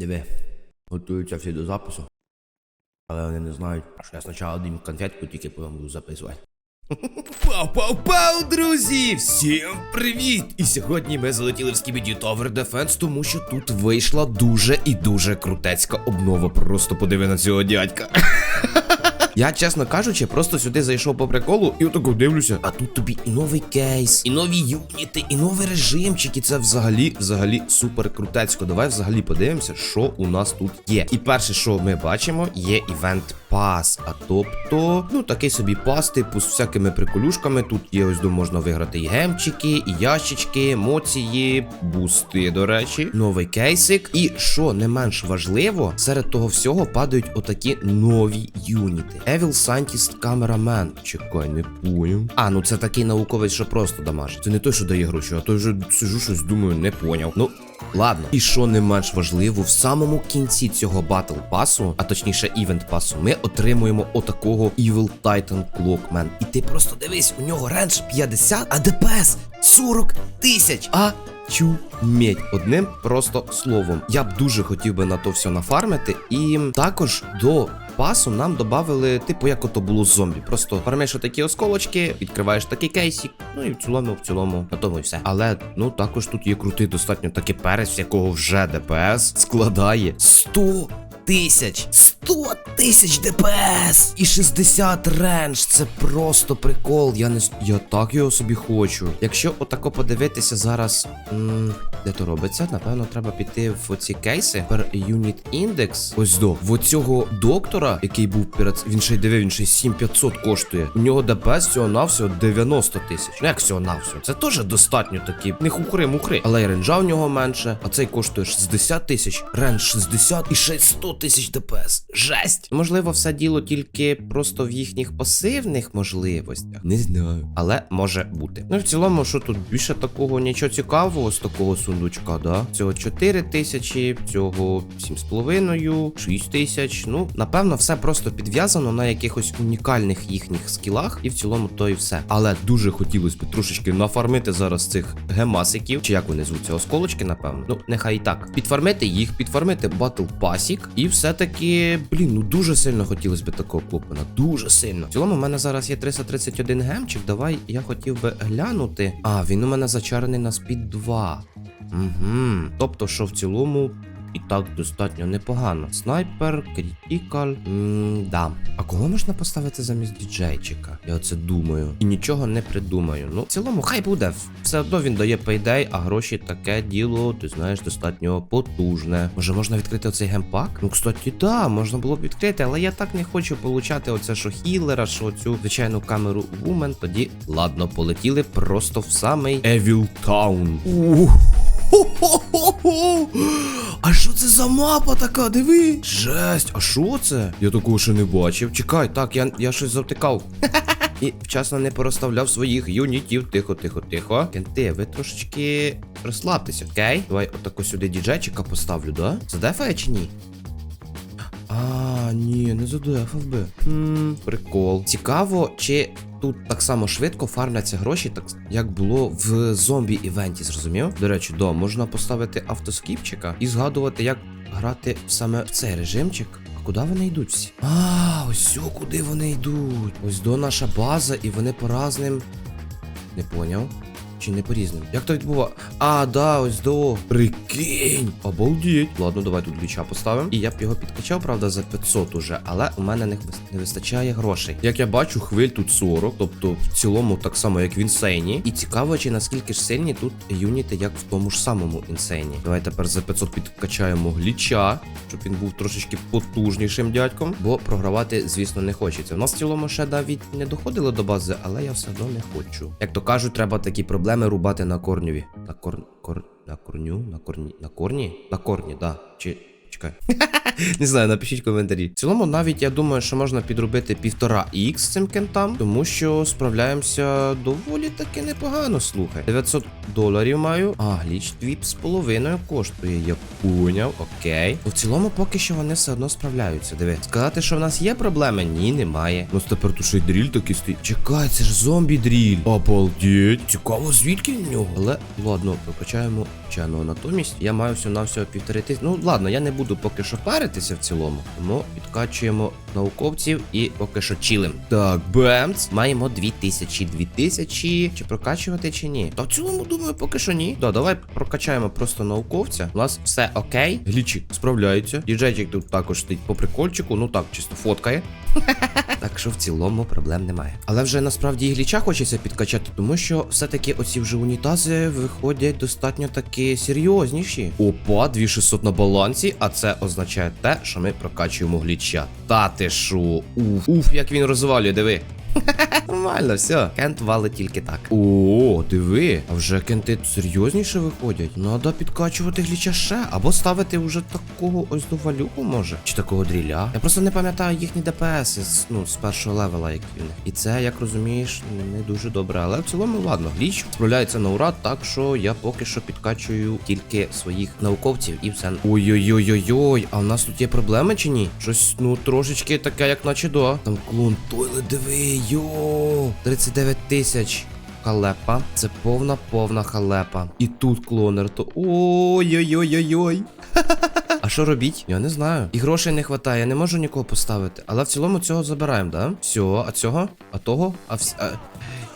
Диви, готуються всі до запису. Але вони не знають, що я спочатку дам конфетку, тільки потім буду записувати. Пау-пау-пау, друзі! Всім привіт! І сьогодні ми залетіли в Скібіді Tower Defense, тому що тут вийшла дуже і дуже крутецька обнова. Просто подиви на цього дядька. Я, чесно кажучи, просто сюди зайшов по приколу і отако дивлюся. А тут тобі і новий кейс, і нові юніти, і новий режимчик. І це взагалі, взагалі супер крутецько. Давай взагалі подивимося, що у нас тут є. І перше, що ми бачимо, є івент пас. А тобто, ну такий собі пас, типу, з всякими приколюшками. Тут є ось до можна виграти і гемчики, і ящички, емоції, бусти, до речі, новий кейсик. І що не менш важливо, серед того всього падають отакі нові юніти. Evil Scientist Cameraman. Чекай, не поняв. А, ну це такий науковець, що просто дамажить. Це не той, що дає гроші, а той вже сижу щось думаю, не поняв. Ну. Ладно, і що не менш важливо, в самому кінці цього батл пасу, а точніше івент пасу, ми отримуємо отакого Evil Titan Clockman. І ти просто дивись, у нього рендж 50, а ДПС 40 тисяч. А чу медь. Одним просто словом. Я б дуже хотів би на то все нафармити. І також до пасу нам додали, типу, як ото було з зомбі. Просто фармиш такі осколочки, відкриваєш такий кейсик, ну і в цілому, в цілому, на тому і все. Але ну також тут є крутий достатньо такий перець, якого вже ДПС складає 100 тисяч. 100 тисяч ДПС! І 60 рендж. Це просто прикол. Я не я так його собі хочу. Якщо отако подивитися зараз. М, де то робиться? Напевно, треба піти в оці кейси. Per Unit Index. Ось до. В оцього доктора, який був перед. Він ще й дивив, він ще й 7500 коштує. У нього ДПС всього навсього 90 тисяч. Ну як всього навсього? Це теж достатньо такі. Не хухри-мухри. Але й ренджа в нього менше. А цей коштує 60 тисяч. Рендж 60 і ще й 100 тисяч ДПС. Жесть. Можливо, все діло тільки просто в їхніх пасивних можливостях. Не знаю. Але може бути. Ну, в цілому, що тут більше такого нічого цікавого з такого сундучка, да? Цього 4 тисячі, цього 7,5, 6 тисяч. Ну, напевно, все просто підв'язано на якихось унікальних їхніх скілах, і в цілому то і все. Але дуже хотілося б трошечки нафармити зараз цих гемасиків, чи як вони звуться, осколочки, напевно. Ну, нехай і так. Підфармити їх, підфармити батл пасік, і все-таки, блін, ну дуже сильно хотілося б такого клопана. Дуже сильно. В цілому, в мене зараз є 331 гемчик. Давай я хотів би глянути. А, він у мене зачарений на спід 2. Угу. Тобто, що в цілому. І так достатньо непогано. Снайпер, крітікаль. Да. А кого можна поставити замість діджейчика? Я оце думаю. І нічого не придумаю. Ну, в цілому, хай буде. Все одно він дає пейдей, а гроші таке діло, ти знаєш, достатньо потужне. Може, можна відкрити оцей гемпак? Ну, кстати, да, можна було б відкрити, але я так не хочу получати оце, що хілера, що цю звичайну камеру Вумен. Тоді, ладно, полетіли просто в самий Evil Town. Ух. Хо-хо-хо-хо! А що це за мапа така? Диви! Жесть, а що це? Я такого ще не бачив. Чекай, так, я, я щось завтикав. І вчасно не порозставляв своїх юнітів. Тихо, тихо, тихо. Кенти, ви трошечки розслабтеся, окей? Давай отако сюди діджейчика поставлю, да? Задефає чи ні? А, ні, не задефав би. Хм, прикол. Цікаво, чи тут так само швидко фармляться гроші, так як було в зомбі івенті, зрозумів? До речі, до, можна поставити автоскіпчика і згадувати, як грати саме в цей режимчик. А куди вони йдуть всі? А, ось о, куди вони йдуть. Ось до наша база, і вони по разним. Не поняв. Чи не по різним? Як то відбува? А, да, ось до. Прикинь! Обалдіть. Ладно, давай тут ліча поставимо. І я б його підкачав, правда, за 500 уже, але у мене не, не вистачає грошей. Як я бачу, хвиль тут 40, тобто в цілому так само, як в інсейні. І цікаво, чи наскільки ж сильні тут юніти, як в тому ж самому інсейні. Давай тепер за 500 підкачаємо гліча, щоб він був трошечки потужнішим дядьком, бо програвати, звісно, не хочеться. У нас в цілому ще навіть не доходило до бази, але я все одно не хочу. Як то кажуть, треба такі проблеми рубати на корнюві. На кор... кор... на корню? На корні. На корні? На корні, да. Чи. Чекай. Не знаю, напишіть коментарі. В цілому, навіть я думаю, що можна підробити півтора х цим кентам, тому що справляємося доволі таки непогано. Слухай. 900 доларів маю. А, гліч дві з половиною коштує. Я поняв, окей. В цілому, поки що вони все одно справляються. Диви. Сказати, що в нас є проблеми? Ні, немає. Ну тепер тут ще дріль такий стоїть. Чекай, це ж зомбі дріль. Обалдеть. Цікаво, звідки в нього? Але ладно, прокачаємо чану. Натомість я маю всього на всього півтори тисячі. Ну ладно, я не буду буду поки що паритися в цілому. Тому підкачуємо науковців і поки що чилим. Так, бемц. Маємо 2000, 2000. Чи прокачувати, чи ні? Та в цілому, думаю, поки що ні. Да, давай прокачаємо просто науковця. У нас все окей. Глічі справляються. Діджейчик тут також стоїть по прикольчику. Ну так, чисто фоткає. Так що в цілому проблем немає. Але вже насправді і гліча хочеться підкачати, тому що все-таки оці вже унітази виходять достатньо таки серйозніші. Опа, 2600 на балансі, а це означає те, що ми прокачуємо гліча. Та ти шо? Уф, уф, як він розвалює, диви. Нормально, все. Кент валить тільки так. О, диви. А вже кенти серйозніше виходять. Надо підкачувати гліча ще. Або ставити вже такого ось до валюку, може. Чи такого дріля. Я просто не пам'ятаю їхні ДПС з, ну, з першого левела, які в них. І це, як розумієш, не дуже добре. Але в цілому, ладно, гліч справляється на ура, так що я поки що підкачую тільки своїх науковців і все. Ой-ой-ой-ой-ой. А в нас тут є проблеми чи ні? Щось, ну, трошечки таке, як наче до. Там клон Тойлет, диви, йо. 39 тисяч. Халепа. Це повна повна халепа. І тут клонер, то. Ой-ой-ой-ой-ой. А що робіть? Я не знаю. І грошей не вистачає, я не можу нікого поставити. Але в цілому цього забираємо, да? Все, а цього? А того? А вс... а...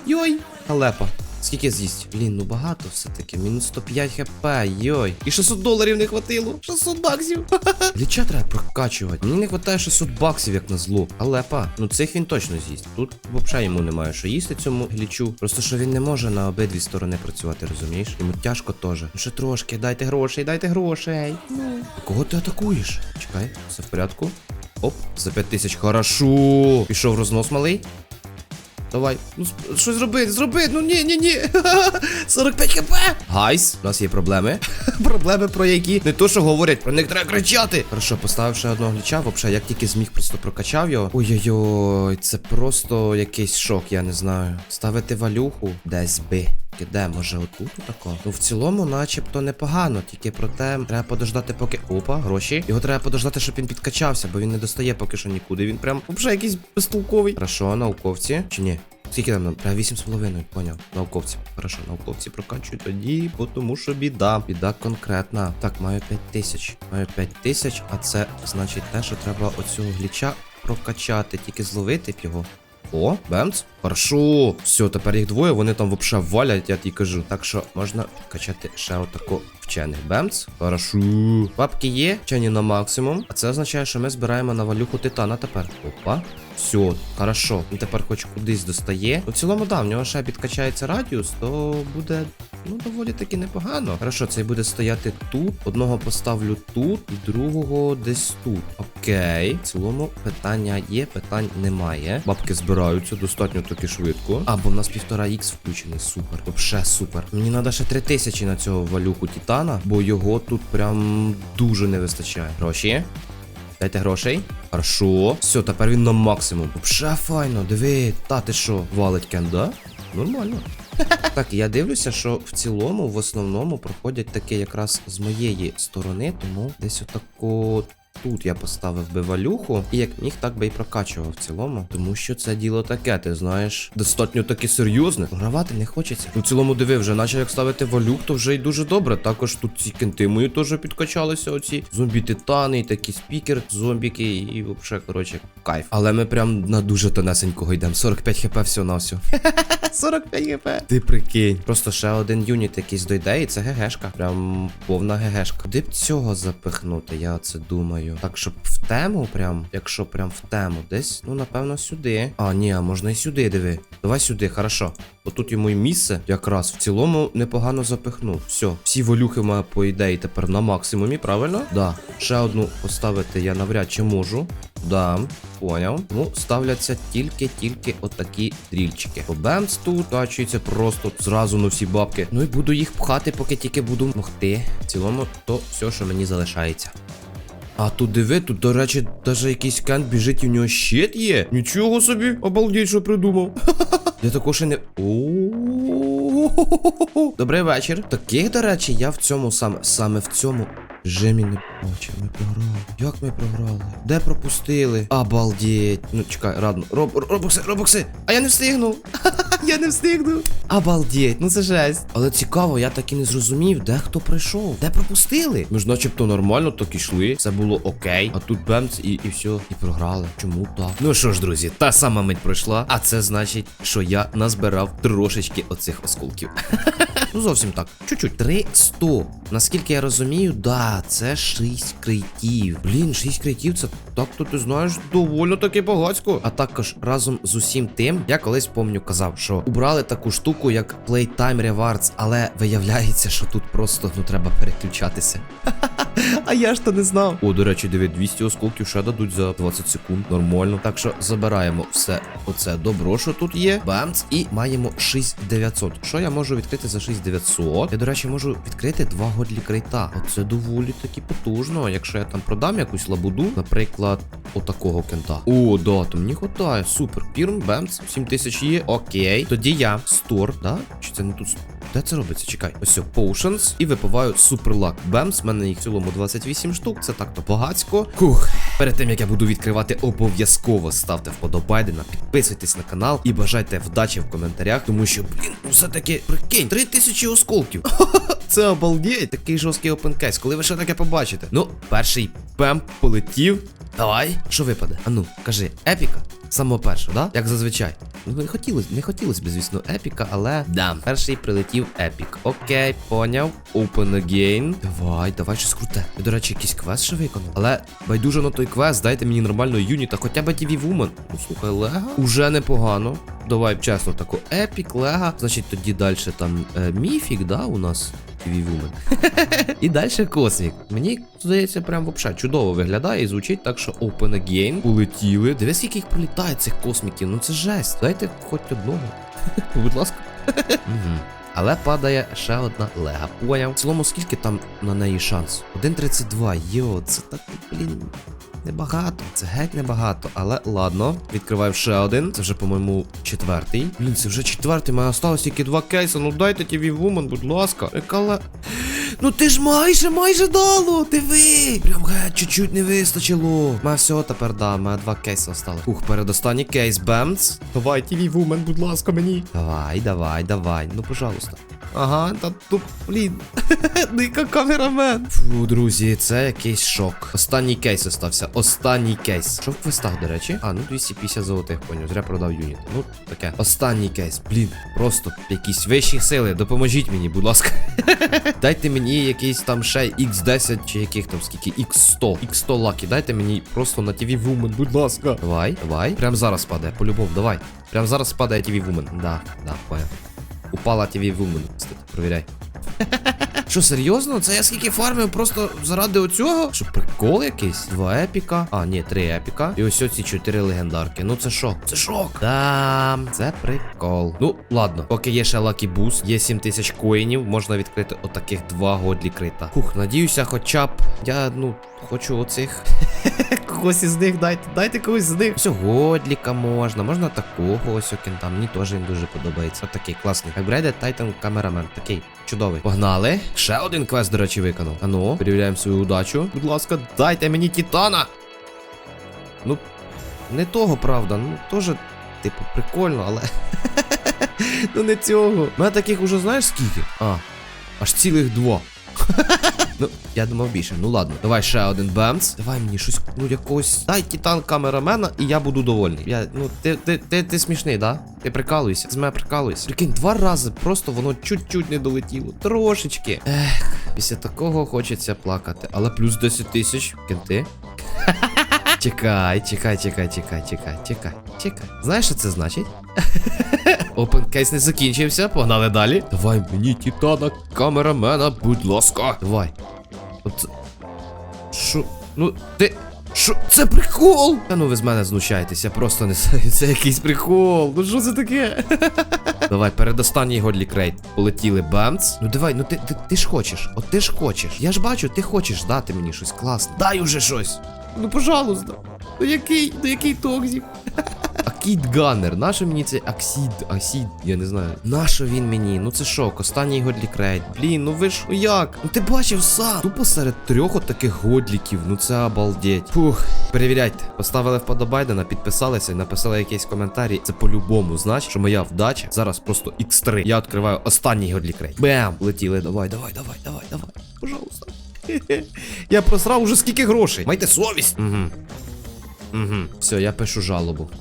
Йой! Халепа. Скільки з'їсть? Блін, ну багато все-таки. Мінус 105 хп, йой. І 600 доларів не хватило. 600 баксів. Ліча треба прокачувати. Мені не вистачає 600 баксів, як на зло. Халепа. Ну цих він точно з'їсть. Тут взагалі йому немає що їсти цьому глічу. Просто що він не може на обидві сторони працювати, розумієш? Йому тяжко теж. Ну ще трошки, дайте грошей, дайте грошей. Ну. Кого ти атакуєш? Чекай, все в порядку. Оп, за 5 тисяч. Хорошо. Пішов рознос малий. Давай, ну щось зроби, зроби, ну ні, ні, ні. 45 хп. Гайс, у нас є проблеми. проблеми, про які не то, що говорять, про них треба кричати. Хорошо, поставив ще одного гліча, вообще, як тільки зміг, просто прокачав його. Ой-ой-ой, це просто якийсь шок, я не знаю. Ставити валюху десь би. Де, може, отут отако? Ну в цілому, начебто, непогано. Тільки проте треба подождати, поки. Опа, гроші. Його треба подождати, щоб він підкачався, бо він не достає поки що нікуди. Він прям вже якийсь безтолковий. Хорошо, науковці. Чи ні? Скільки там? Треба 8,5, поняв. Науковці. Хорошо, науковці прокачують тоді, бо тому що біда. Біда конкретна. Так, маю 5 тисяч. Маю 5 тисяч, а це значить те, що треба оцього гліча прокачати, тільки зловити його. О, бемц. Хорошо. Все, тепер їх двоє, вони там вообще валять, я тобі кажу. Так що можна качати ще отако вчених. Бемц. Хорошо. Бабки є, вчені на максимум. А це означає, що ми збираємо на валюху титана тепер. Опа. Все, хорошо. Він тепер хоч кудись достає. В цілому, да, в нього ще підкачається радіус, то буде. Ну, доволі таки непогано. Хорошо, цей буде стояти тут. Одного поставлю тут, і другого десь тут. Окей. В цілому питання є, питань немає. Бабки збираються достатньо таки швидко. А, бо в нас півтора ікс включений. Супер. Вообще супер. Мені треба ще три тисячі на цього валюку Титана, бо його тут прям дуже не вистачає. Гроші. Дайте грошей. Хорошо. Все, тепер він на максимум. Вообще файно, диви, та ти що, валить кен, да? Нормально. Так, я дивлюся, що в цілому, в основному, проходять таке якраз з моєї сторони, тому десь отако. Тут я поставив би валюху, і як міг, так би і прокачував в цілому. Тому що це діло таке, ти знаєш, достатньо таки серйозне. Гравати не хочеться. У цілому диви, вже наче як ставити валюк, то вже й дуже добре. Також тут ці кенти мої теж підкачалися. Оці зомбі-титани, і такі спікер, зомбіки, і взагалі, коротше, кайф. Але ми прям на дуже тонесенького йдемо. 45 хп всього на всього. 45 хп. Ти прикинь. Просто ще один юніт якийсь дойде, і це ГГшка. Прям повна ГГшка. Куди б цього запихнути, я це думаю. Так, щоб в тему, прям, якщо прям в тему, десь, ну напевно, сюди. А, ні, а можна і сюди, диви. Давай сюди, хорошо. Отут йому і місце якраз в цілому непогано запихнув. Все, всі волюхи в по ідеї, тепер на максимумі, правильно? Да. Ще одну поставити я навряд чи можу. Да, поняв. Ну, ставляться тільки-тільки отакі дрільчики. Бемс тут качується просто зразу на всі бабки. Ну і буду їх пхати, поки тільки буду могти. В цілому, то все, що мені залишається. А тут диви, тут, до речі, даже якийсь кент біжить, у нього щит є. Нічого собі, обалдеть, що придумав. Я також і не. Добрий вечір. Таких, до речі, я в цьому саме саме в цьому режимі не бачив. Ми програли. Як ми програли? Де пропустили? Обалдеть. Ну чекай, радно. Роб, робокси, робокси. А я не встигнув. Я не встигну. Обалдеть, ну це жесть. Але цікаво, я так і не зрозумів, де хто прийшов, де пропустили. Ми ж начебто нормально так ішли, все було окей. А тут бемц і, і все, і програли. Чому так? Ну що ж, друзі, та сама мить пройшла, а це значить, що я назбирав трошечки оцих осколків. Ну зовсім так. Чуть-чуть. 300. Наскільки я розумію, да, це 6 крейтів. Блін, 6 крейтів це так, то ти знаєш, доволі таки багацько. А також разом з усім тим, я колись помню казав, що убрали таку штуку, як Playtime Rewards, але виявляється, що тут просто ну треба переключатися. А я ж то не знав. О, до речі, диви, 200 осколків ще дадуть за 20 секунд. Нормально. Так що забираємо все оце добро, що тут є. Бамц, і маємо 6900. Що я можу відкрити за 6900? Я, до речі, можу відкрити два годлі крейта. Оце доволі таки потужно. Якщо я там продам якусь лабуду, наприклад, отакого кента. О, да, то мені хватає. Супер. Пірм, бемц, 7000 є. Окей. Тоді я стор, да? Чи це не тут? Де це робиться? Чекай. Ось Potions. І випиваю суперлак. Бемс. В мене їх в цілому 28 штук. Це так-то багацько. Хух. Перед тим як я буду відкривати, обов'язково ставте вподобайдена, підписуйтесь на канал і бажайте вдачі в коментарях, тому що, блін, ну все-таки прикинь, 3000 осколків. Це обалдеть, такий жорсткий опенкейс. Коли ви ще таке побачите? Ну, перший пемп полетів. Давай, що випаде? Ану, кажи, епіка? Самого першого, да? Як зазвичай. Ну, не хотілося, не хотілося б, звісно, епіка, але да. Перший прилетів епік. Окей, поняв. Open again. Давай, давай щось круте. Я, до речі, якийсь квест ще виконав. Але байдуже на той квест, дайте мені нормального юніта, хоча б TV Woman. Ну слухай, Лега. Уже непогано. Давай чесно, таку епік, Лега. Значить, тоді далі там е, міфік, да, у нас. TV І далі космік. Мені здається, прям вообще чудово виглядає і звучить так, що Open Again. Полетіли. Дивись, скільки їх прилітає цих косміків. Ну це жесть. Дайте хоч одного. Будь ласка. Але падає ще одна лега. Поняв. В цілому, скільки там на неї шанс? 1.32. Йо, це так, блін. Небагато, це геть небагато, але ладно, відкриваю ще один. Це вже, по-моєму, четвертий. Блін, це вже четвертий, мене осталось тільки два кейси. Ну дайте TV Woman, будь ласка. Яка Ну ти ж майже, майже дало, диви. Прям геть, чуть-чуть не вистачило. Мене всього тепер да, мене два кейси остали. Ух, передостанній кейс, Бемц. Давай, TV Woman, будь ласка, мені. Давай, давай, давай. Ну, пожалуйста. Ага, та тут, блін. Дика камерамен. Фу, друзі, це якийсь шок. Останній кейс остався. Останній кейс. Що в квестах, до речі? А, ну 250 золотих, поняв. Зря продав юніт. Ну, таке. Останній кейс. Блін, просто якісь вищі сили. Допоможіть мені, будь ласка. Дайте мені якийсь там ще X10 чи яких там скільки X100. X100 лаки. Дайте мені просто на TV Woman, будь ласка. Давай, давай. Прям зараз падає, по-любому, давай. Прям зараз падає TV Woman. Да, да, понял. Упала TV Woman, кстати, провіряй. Що, серйозно? Це я скільки фармив просто заради оцього? Що, прикол якийсь? Два епіка. А, ні, три епіка. І ось оці чотири легендарки. Ну це шок. Це шок. Да, це прикол. Ну, ладно. Поки є ще лакі буст, є 7 тисяч коїнів, можна відкрити отаких два годлі крита. Фух, надіюся, хоча б. Я, ну, хочу оцих. Когось із них дайте, дайте когось з них. Годліка можна, можна такого ось окінта. Мені теж він дуже подобається. От такий класний. Upgraded Titan Cameraman. Такий чудовий. Погнали. Ще один квест, до речі, виконав. Ану, перевіряємо свою удачу. Будь ласка, дайте мені титана. Ну, не того, правда. Ну, теж, типу, прикольно, але. ну не цього. У мене таких уже знаєш скільки? А, аж цілих два. Ну, я думав більше. Ну ладно, давай ще один бемц. Давай мені щось, ну якогось. Дай титан камерамена, і я буду довольний. Я, ну, ти, ти, ти, ти смішний, да? Ти прикалуєшся? З мене прикалуєшся. Прикинь, два рази просто воно чуть-чуть не долетіло. Трошечки. Ех, після такого хочеться плакати. Але плюс 10 тисяч. Кенти. Чекай, чекай, чекай, чекай, чекай, чекай, чекай. Знаєш, що це значить? Опен кейс не закінчився, погнали далі. Давай мені титана камерамена, будь ласка. Давай. От. Що? Ну, ти. Що? Це прикол! Та ну ви з мене знущаєтеся, просто не це якийсь прикол. Ну що це таке? Давай, передостанній годлі крейт. Полетіли бамц. Ну давай, ну ти, ти, ти ж хочеш. От ти ж хочеш. Я ж бачу, ти хочеш дати мені щось класне. Дай уже щось. Ну, пожалуйста. Ну який, ну який токсик? Акід Ганнер, нащо мені цей Аксід, Асід, я не знаю. Нащо він мені? Ну це шок, останній годлік-рейд. Блін, ну ви ж ну як? Ну ти бачив сам. Тупо серед трьох от таких годліків, ну це обалдеть. Фух, перевіряйте. Поставили вподобайдена, підписалися і написали якийсь коментарі. Це по-любому значить, що моя вдача зараз просто X3. Я відкриваю останній годлік-рейд. Бем! Летіли, давай, давай, давай, давай, давай. Пожалуйста. Я просрав уже скільки грошей. Майте совість. Угу. Угу. Все, я пишу жалобу.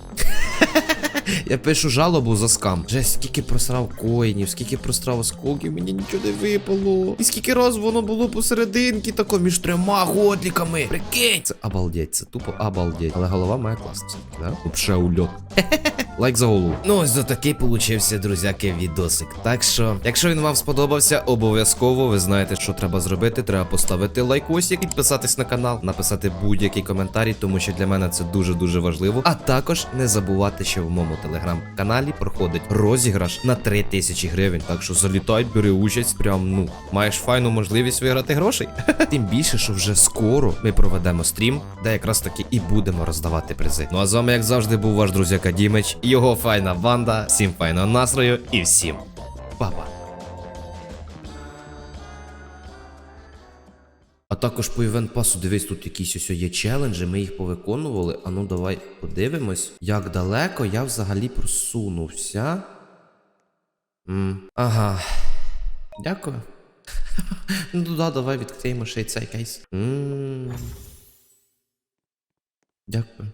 Я пишу жалобу за скам. Вже скільки просрав коїнів, скільки просрав осколків, мені нічого не випало. І скільки раз воно було посерединки, тако між трьома годліками. Прикинь. Це обалдеть, це тупо обалдеть. Але голова має класна, все-таки, да? Вообще ульот. Лайк за голову. Ну ось за такий получився, друзяки, відосик. Так що, якщо він вам сподобався, обов'язково ви знаєте, що треба зробити. Треба поставити лайкосик, підписатись на канал, написати будь-який коментарі, тому що для мене це дуже-дуже важливо. А також не забувати, що в моєму телеграм-каналі проходить розіграш на 3000 гривень. Так що залітай, бери участь. Прям ну маєш файну можливість виграти грошей. Тим більше, що вже скоро ми проведемо стрім, де якраз таки і будемо роздавати призи. Ну а з вами, як завжди, був ваш друзяка Дімич, його файна банда. Всім файного настрою і всім па-па. А також по івент пасу, дивись, тут якісь ось є челенджі, ми їх повиконували. А ну давай подивимось, як далеко я взагалі просунувся. М, ага. Дякую. ну да, давай відкриємо ще й цей кейс. Дякую.